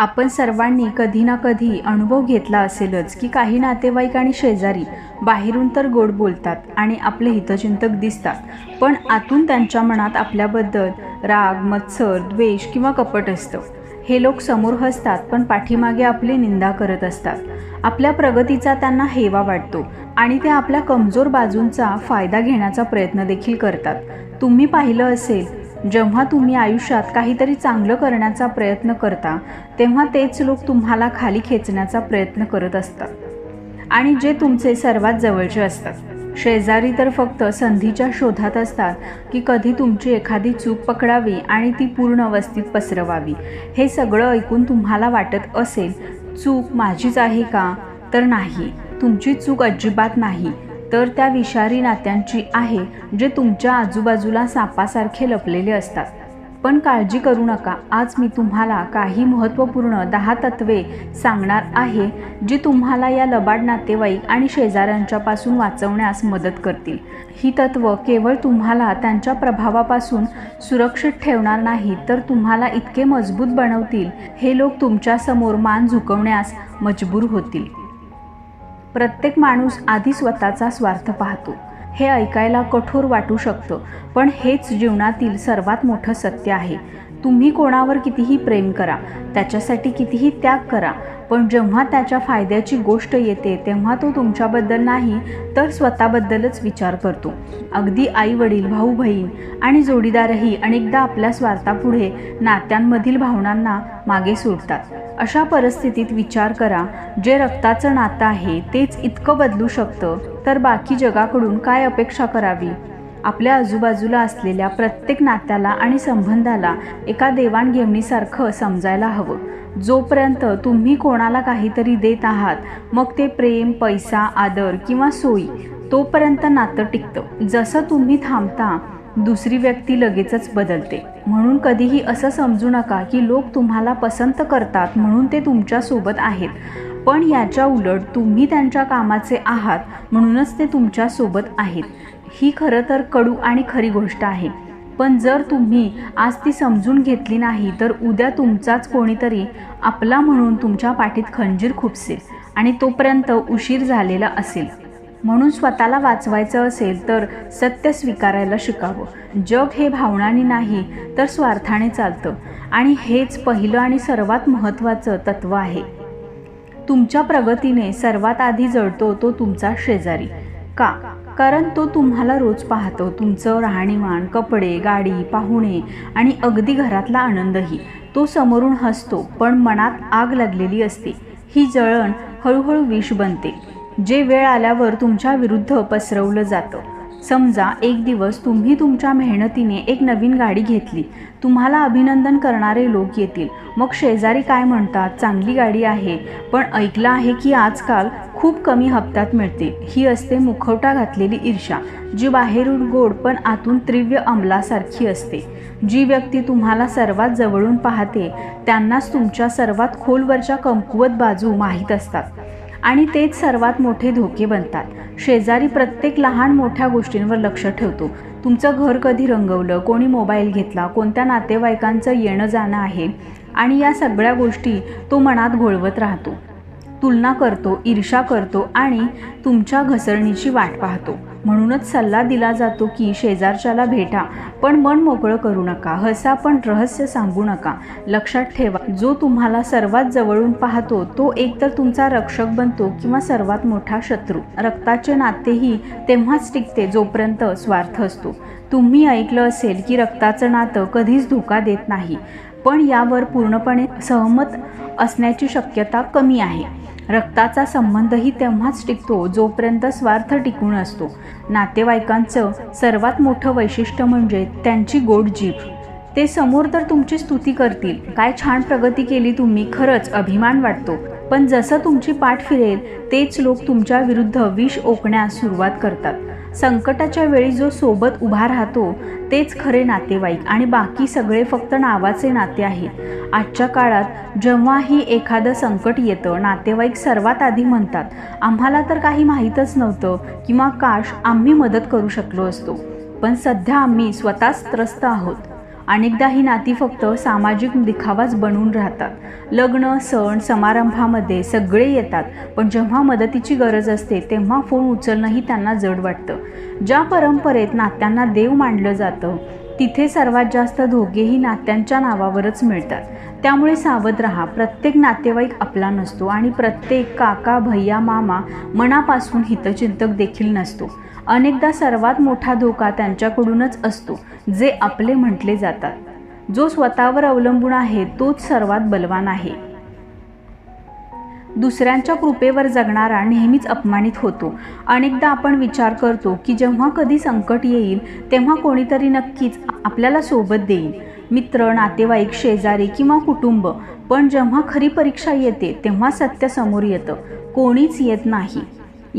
आपण सर्वांनी कधी ना कधी अनुभव घेतला असेलच की काही नातेवाईक आणि शेजारी बाहेरून तर गोड बोलतात आणि आपले हितचिंतक दिसतात पण आतून त्यांच्या मनात आपल्याबद्दल राग मत्सर द्वेष किंवा कपट असतं. हे लोक समोर हसतात पण पाठीमागे आपली निंदा करत असतात. आपल्या प्रगतीचा त्यांना हेवा वाटतो आणि ते आपल्या कमजोर बाजूंचा फायदा घेण्याचा प्रयत्न देखील करतात. तुम्ही पाहिलं असेल जेव्हा तुम्ही आयुष्यात काहीतरी चांगलं करण्याचा प्रयत्न करता तेव्हा तेच लोक तुम्हाला खाली खेचण्याचा प्रयत्न करत असतात. आणि जे तुमचे सर्वात जवळचे असतात. शेजारी तर फक्त संधीच्या शोधात असतात की कधी तुमची एखादी चूक पकडावी आणि ती पूर्ण वस्तीत पसरवावी. हे सगळं ऐकून तुम्हाला वाटत असेल चूक माझीच आहे का? तर नाही. तुमची चूक अजिबात नाही. तर त्या विषारी नात्यांची आहे जे तुमच्या आजूबाजूला सापासारखे लपलेले असतात. पण काळजी करू नका आज मी तुम्हाला काही महत्त्वपूर्ण दहा तत्वे सांगणार आहे जी तुम्हाला या लबाड नातेवाईक आणि शेजाऱ्यांच्यापासून वाचवण्यास मदत करतील. ही तत्व केवळ तुम्हाला त्यांच्या प्रभावापासून सुरक्षित ठेवणार नाही तर तुम्हाला इतके मजबूत बनवतील. हे लोक तुमच्यासमोर मान झुकवण्यास मजबूर होतील. प्रत्येक माणूस आधी स्वतःचा स्वार्थ पाहतो. हे ऐकायला कठोर वाटू शकतं पण हेच जीवनातील सर्वात मोठं सत्य आहे. तुम्ही कोणावर कितीही प्रेम करा त्याच्यासाठी कितीही त्याग करा पण जेव्हा त्याच्या फायद्याची गोष्ट येते तेव्हा तो तुमच्याबद्दल नाही तर स्वतःबद्दलच विचार करतो. अगदी आई वडील भाऊ बहीण आणि जोडीदारही अनेकदा आपल्या स्वार्थापुढे नात्यांमधील भावनांना मागे सोडतात. अशा परिस्थितीत विचार करा जे रक्ताचं नातं आहे तेच इतकं बदलू शकतं तर बाकी जगाकडून काय अपेक्षा करावी? आपल्या आजूबाजूला असलेल्या प्रत्येक नात्याला आणि संबंधाला एका देवाणघेवणीसारखं समजायला हवं. जोपर्यंत तुम्ही कोणाला काहीतरी देत आहात मग ते प्रेम पैसा आदर किंवा सोयी तोपर्यंत नातं टिकतं. जसं तुम्ही थांबता दुसरी व्यक्ती लगेचच बदलते. म्हणून कधीही असं समजू नका की लोक तुम्हाला पसंत करतात म्हणून ते तुमच्यासोबत आहेत. पण याच्या उलट तुम्ही त्यांच्या कामाचे आहात म्हणूनच ते तुमच्यासोबत आहेत. ही खरं तर कडू आणि खरी गोष्ट आहे. पण जर तुम्ही आज ती समजून घेतली नाही तर उद्या तुमचाच कोणीतरी आपला म्हणून तुमच्या पाठीत खंजीर खुपसेल आणि तोपर्यंत उशीर झालेला असेल. म्हणून स्वतःला वाचवायचं असेल तर सत्य स्वीकारायला शिकावं. जग हे भावनाने नाही तर स्वार्थाने चालतं. आणि हेच पहिलं आणि सर्वात महत्त्वाचं तत्त्व आहे. तुमच्या प्रगतीने सर्वात आधी जळतो तो तुमचा शेजारी. का? कारण तो तुम्हाला रोज पाहतो. तुमचं राहणीमान कपडे गाडी पाहुणे आणि अगदी घरातला आनंदही. तो समोरून हसतो पण मनात आग लागलेली असते. ही जळण हळूहळू विष बनते. जे वेळ आल्यावर तुमच्या विरुद्ध पसरवलं जातं. समजा एक दिवस तुम्ही तुमच्या मेहनतीने एक नवीन गाडी घेतली तुम्हाला अभिनंदन करणारे लोक येतील. मग शेजारी काय म्हणतात? चांगली गाडी आहे. पण ऐकलं आहे की आजकाल खूप कमी हप्त्यात मिळते. ही असते मुखवटा घातलेली ईर्षा जी बाहेरून गोड पण आतून तीव्र अंमलासारखी असते. जी व्यक्ती तुम्हाला सर्वात जवळून पाहते त्यांनाच तुमच्या सर्वात खोलवरच्या कमकुवत बाजू माहीत असतात. आणि तेच सर्वात मोठे धोके बनतात. शेजारी प्रत्येक लहान मोठ्या गोष्टींवर लक्ष ठेवतो. तुमचं घर कधी रंगवलं कोणी मोबाईल घेतला कोणत्या नातेवाईकांचं येणं जाणं आहे आणि या सगळ्या गोष्टी तो मनात घोळवत राहतो. तुलना करतो ईर्षा करतो आणि तुमच्या घसरणीची वाट पाहतो. म्हणूनच सल्ला दिला जातो की शेजारच्याला भेटा पण मन मोकळं करू नका. हसा पण रहस्य सांगू नका. लक्षात ठेवा जो तुम्हाला सर्वात जवळून पाहतो तो एकतर तुमचा रक्षक बनतो किंवा सर्वात मोठा शत्रू. रक्ताचे नातेही तेव्हाच टिकते जोपर्यंत स्वार्थ असतो. तुम्ही ऐकलं असेल की रक्ताचं नातं कधीच धोका देत नाही पण यावर पूर्णपणे सहमत असण्याची शक्यता कमी आहे. रक्ताचा संबंधही तेव्हाच टिकतो जोपर्यंत स्वार्थ टिकून असतो. नातेवाईकांचं सर्वात मोठं वैशिष्ट्य म्हणजे त्यांची गोड जीभ. ते समोर तर तुमची स्तुती करतील. काय छान प्रगती केली तुम्ही खरंच अभिमान वाटतो. पण जसं तुमची पाठ फिरेल तेच लोक तुमच्या विरुद्ध विष ओकण्यास सुरुवात करतात. संकटाच्या वेळी जो सोबत उभा राहतो तेच खरे नातेवाईक आणि बाकी सगळे फक्त नावाचे नाते आहेत. आजच्या काळात जेव्हाही एखादं संकट येतं नातेवाईक सर्वात आधी म्हणतात आम्हाला तर काही माहीतच नव्हतं किंवा काश आम्ही मदत करू शकलो असतो. पण सध्या आम्ही स्वतःच त्रस्त आहोत. अनेकदा ही नाती फक्त सामाजिक दिखावाच बनून राहतात. लग्न सण समारंभामध्ये सगळे येतात पण जेव्हा मदतीची गरज असते तेव्हा फोन उचलणंही त्यांना जड वाटतं. ज्या परंपरेत नात्यांना देव मानलं जातं तिथे सर्वात जास्त धोकेही नात्यांच्या नावावरच मिळतात. त्यामुळे सावध राहा. प्रत्येक नातेवाईक आपला नसतो आणि प्रत्येक काका भैया मामा मनापासून हितचिंतक देखील नसतो. अनेकदा सर्वात मोठा धोका त्यांच्याकडूनच असतो जे आपले म्हटले जातात. जो स्वतःवर अवलंबून आहे तोच सर्वात बलवान आहे. दुसऱ्यांच्या कृपेवर जगणारा नेहमीच अपमानित होतो. अनेकदा आपण विचार करतो की जेव्हा कधी संकट येईल तेव्हा कोणीतरी नक्कीच आपल्याला सोबत देईल. मित्र नातेवाईक शेजारी किंवा कुटुंब. पण जेव्हा खरी परीक्षा येते तेव्हा सत्य समोर येतं. कोणीच येत नाही.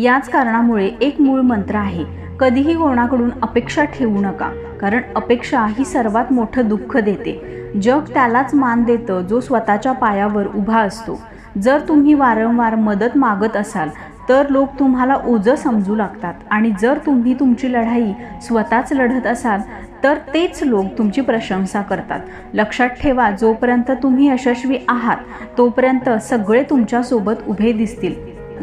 याच कारणामुळे एक मूळ मंत्र आहे. कधीही कोणाकडून अपेक्षा ठेवू नका. कारण अपेक्षा ही सर्वात मोठं दुःख देते. जग त्यालाच मान देतं जो स्वतःच्या पायावर उभा असतो. जर तुम्ही वारंवार मदत मागत असाल तर लोक तुम्हाला ओझं समजू लागतात. आणि जर तुम्ही तुमची लढाई स्वतःच लढत असाल तर तेच लोक तुमची प्रशंसा करतात. लक्षात ठेवा जोपर्यंत तुम्ही यशस्वी आहात तोपर्यंत सगळे तुमच्यासोबत उभे दिसतील.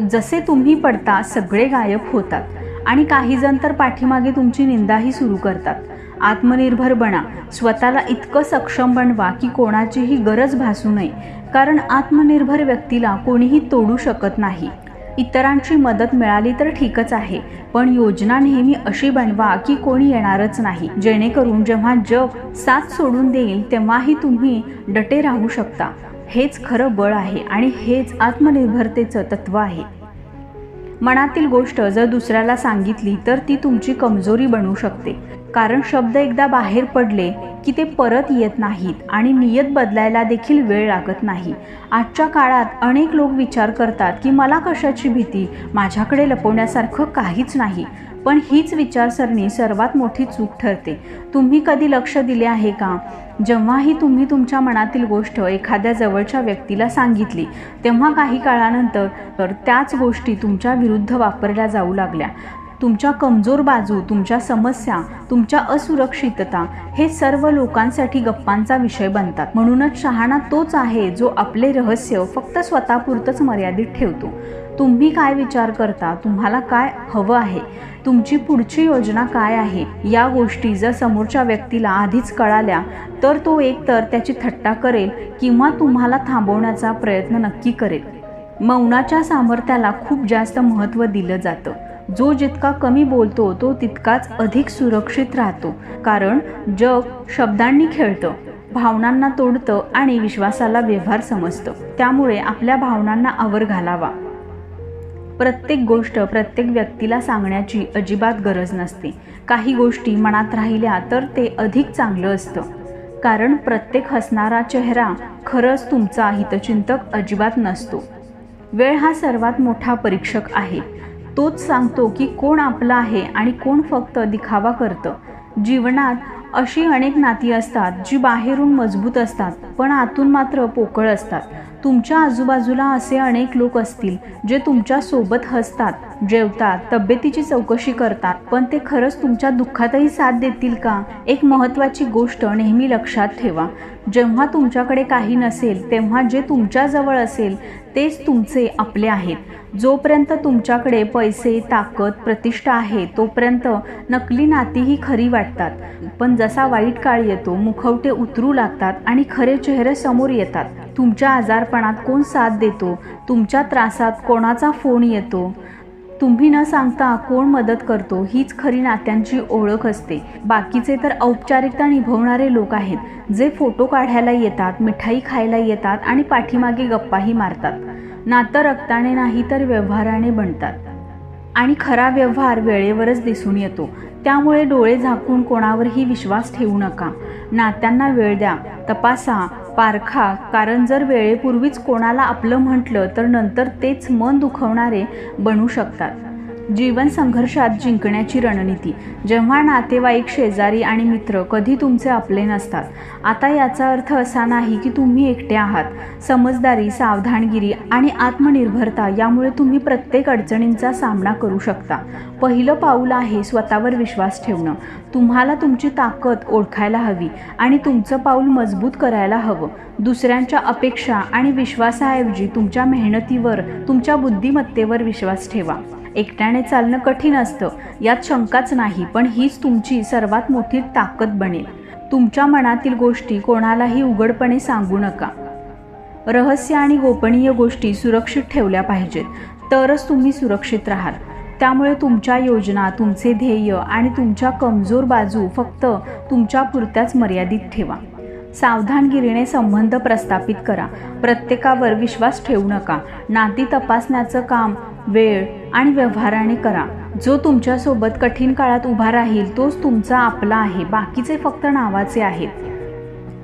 जसे तुम्ही पडता सगळे गायब होतात. आणि काही जण तर पाठीमागे तुमची निंदाही सुरू करतात. आत्मनिर्भर बना स्वतःला इतकं सक्षम बनवा की कोणाचीही गरज भासू नये. कारण आत्मनिर्भर व्यक्तीला कोणीही तोडू शकत नाही. इतरांची मदत मिळाली तर ठीकच आहे. पण योजना नेहमी अशी बनवा की कोणी येणारच नाही. जेणेकरून जेव्हा जग साथ सोडून देईल तेव्हाही तुम्ही डटे राहू शकता. हेच खरं बळ आहे आणि हेच आत्मनिर्भरतेचं तत्व आहे. मनातील गोष्ट जर दुसऱ्याला सांगितली तर ती तुमची कमजोरी बनू शकते. कारण शब्द एकदा बाहेर पडले की ते परत येत नाहीत आणि नियत बदलायला देखील वेळ लागत नाही. आजच्या काळात अनेक लोक विचार करतात की मला कशाची भीती? माझ्याकडे लपवण्यासारखं काहीच नाही. पण हीच विचारसरणी सर्वात मोठी चूक ठरते. तुम्ही कधी लक्ष दिले आहे का? जेव्हाही तुम्ही तुमच्या मनातील गोष्ट एखाद्या जवळच्या व्यक्तीला सांगितली तेव्हा काही काळानंतर तर त्याच गोष्टी तुमच्या विरुद्ध वापरल्या जाऊ लागल्या. तुमच्या कमजोर बाजू तुमच्या समस्या तुमच्या असुरक्षितता हे सर्व लोकांसाठी गप्पांचा विषय बनतात. म्हणूनच शहाणा तोच आहे जो आपले रहस्य फक्त स्वतःपुरतंच मर्यादित ठेवतो. तुम्ही काय विचार करता? तुम्हाला काय हवं आहे? तुमची पुढची योजना काय आहे? या गोष्टी जर समोरच्या व्यक्तीला आधीच कळाल्या तर तो एकतर त्याची थट्टा करेल किंवा तुम्हाला थांबवण्याचा प्रयत्न नक्की करेल. मौनाच्या सामर्थ्याला खूप जास्त महत्त्व दिलं जातं. जो जितका कमी बोलतो तो तितकाच अधिक सुरक्षित राहतो. कारण जग शब्दांनी खेळतं भावनांना तोडतं आणि विश्वासाला व्यवहार समजतं. त्यामुळे आपल्या भावनांना आवर घालावा. प्रत्येक गोष्ट प्रत्येक व्यक्तीला सांगण्याची अजिबात गरज नसते. काही गोष्टी मनात राहिल्या तर ते अधिक चांगलं असतं. कारण प्रत्येक हसणारा चेहरा खरंच तुमचा हितचिंतक अजिबात नसतो. वेळ हा सर्वात मोठा परीक्षक आहे. तोच सांगतो की कोण आपलं आहे आणि कोण फक्त दिखावा करतं. जीवनात अशी अनेक नाती असतात जी बाहेरून मजबूत असतात पण आतून मात्र पोकळ असतात. तुमच्या आजूबाजूला असे अनेक लोक असतील जे तुमच्यासोबत हसतात जेवतात तब्येतीची चौकशी करतात पण ते खरंच तुमच्या दुःखातही साथ देतील का? एक महत्त्वाची गोष्ट नेहमी लक्षात ठेवा. जेव्हा तुमच्याकडे काही नसेल तेव्हा जे तुमच्याजवळ असेल तेच तुमचे आपले आहेत. जोपर्यंत तुमच्याकडे पैसे ताकद प्रतिष्ठा आहे तोपर्यंत नकली नाती ही खरी वाटतात. पण जसा वाईट काळ येतो मुखवटे उतरू लागतात आणि खरे चेहरे समोर येतात. तुमच्या आजारपणात कोण साथ देतो? तुमच्या त्रासात कोणाचा फोन येतो? तुम्ही न सांगता कोण मदत करतो? हीच खरी नात्यांची ओळख असते. बाकीचे तर औपचारिकता निभवणारे लोक आहेत जे फोटो काढायला येतात मिठाई खायला येतात आणि पाठीमागे गप्पाही मारतात. नातं रक्ताने नाही तर व्यवहाराने बनतात. आणि खरा व्यवहार वेळेवरच दिसून येतो. त्यामुळे डोळे झाकून कोणावरही विश्वास ठेवू नका. नात्यांना वेळ द्या. तपासा. पारखा. कारण जर वेळेपूर्वीच कोणाला आपलं म्हटलं तर नंतर तेच मन दुखवणारे बनू शकतात. जीवन संघर्षात जिंकण्याची रणनीती. जेव्हा नातेवाईक शेजारी आणि मित्र कधी तुमचे आपले नसतात आता याचा अर्थ असा नाही की तुम्ही एकटे आहात. समजदारी सावधानगिरी आणि आत्मनिर्भरता यामुळे तुम्ही प्रत्येक अडचणींचा सामना करू शकता. पहिलं पाऊल आहे स्वतःवर विश्वास ठेवणं. तुम्हाला तुमची ताकद ओळखायला हवी आणि तुमचं पाऊल मजबूत करायला हवं. दुसऱ्यांच्या अपेक्षा आणि विश्वासाऐवजी तुमच्या मेहनतीवर तुमच्या बुद्धिमत्तेवर विश्वास ठेवा. एकट्याने चालणं कठीण असतं. यात शंकाच नाही पण हीच तुमची सर्वात मोठी ताकद बनेल. तुमच्या मनातील गोष्टी कोणालाही उघडपणे सांगू नका. रहस्य आणि गोपनीय गोष्टी सुरक्षित ठेवल्या पाहिजेत. तरच तुम्ही सुरक्षित राहाल. त्यामुळे तुमच्या योजना तुमचे ध्येय आणि तुमच्या कमजोर बाजू फक्त तुमच्या पुरत्याच मर्यादित ठेवा. सावधानगिरीने संबंध प्रस्थापित करा. प्रत्येकावर विश्वास ठेवू नका. नाती तपासण्याचं काम वेळ आणि व्यवहाराने करा. जो तुमच्यासोबत कठीण काळात उभा राहील तोच तुमचा आपला आहे. बाकीचे फक्त नावाचे आहेत.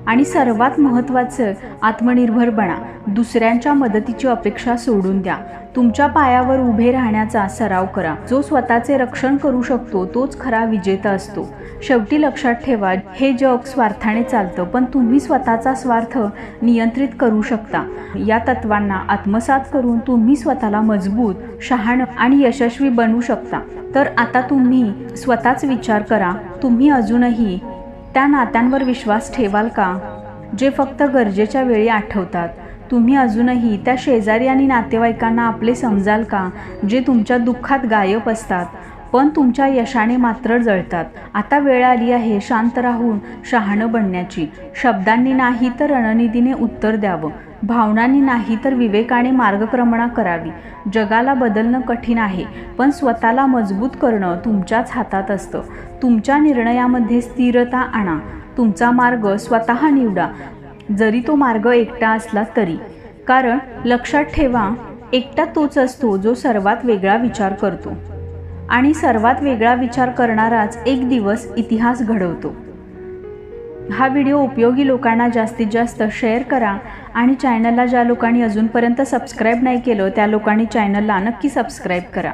आणि सर्वात महत्त्वाचं आत्मनिर्भर बना. दुसऱ्यांच्या मदतीची अपेक्षा सोडून द्या. तुमच्या पायावर उभे राहण्याचा सराव करा. जो स्वतःचे रक्षण करू शकतो तोच खरा विजेता असतो. शेवटी लक्षात ठेवा हे जग स्वार्थाने चालतं पण तुम्ही स्वतःचा स्वार्थ नियंत्रित करू शकता. या तत्वांना आत्मसात करून तुम्ही स्वतःला मजबूत शहाण आणि यशस्वी बनवू शकता. तर आता तुम्ही स्वतःच विचार करा. तुम्ही अजूनही त्या नात्यांवर विश्वास ठेवाल का? जे फक्त गरजेच्या वेळी आठवतात. तुम्ही अजूनही त्या शेजारी आणि नातेवाईकांना आपले समजाल का? जे तुमच्या दुःखात गायब असतात. पण तुमच्या यशाने मात्र जळतात. आता वेळ आली आहे शांत राहून शहाणं बनण्याची. शब्दांनी नाही तर रणनिधीने उत्तर द्यावं. भावनांनी नाही तर विवेकाने मार्गक्रमणा करावी. जगाला बदलणं कठीण आहे पण स्वतःला मजबूत करणं तुमच्याच हातात असतं. तुमच्या निर्णयामध्ये स्थिरता आणा. तुमचा मार्ग स्वतः निवडा. जरी तो मार्ग एकटा असला तरी. कारण लक्षात ठेवा एकटा तोच असतो जो सर्वात वेगळा विचार करतो. आणि सर्वात वेगळा विचार करणाराच एक दिवस इतिहास घडवतो. हा व्हिडिओ उपयोगी लोकांना जास्तीत जास्त शेअर करा आणि चॅनलला ज्या लोकांनी अजूनपर्यंत सबस्क्राईब नाही केलं त्या लोकांनी चॅनलला नक्की सबस्क्राईब करा.